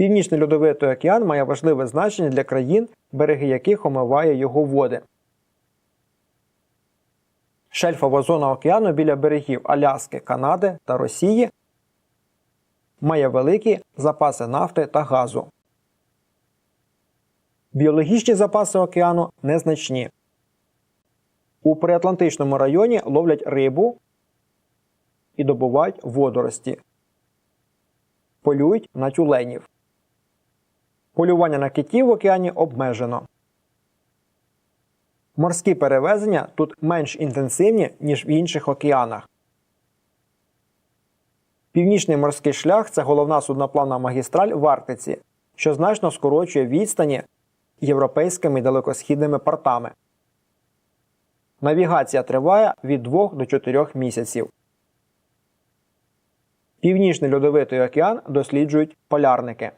Північний льодовитий океан має важливе значення для країн, береги яких омиває його води. Шельфова зона океану біля берегів Аляски, Канади та Росії має великі запаси нафти та газу. Біологічні запаси океану незначні. У приатлантичному районі ловлять рибу і добувають водорості. Полюють на тюленів. Полювання на китів в океані обмежено. Морські перевезення тут менш інтенсивні, ніж в інших океанах. Північний морський шлях це головна судноплавна магістраль в Арктиці, що значно скорочує відстані європейськими далекосхідними портами. Навігація триває від 2 до 4 місяців. Північний льодовитий океан досліджують полярники.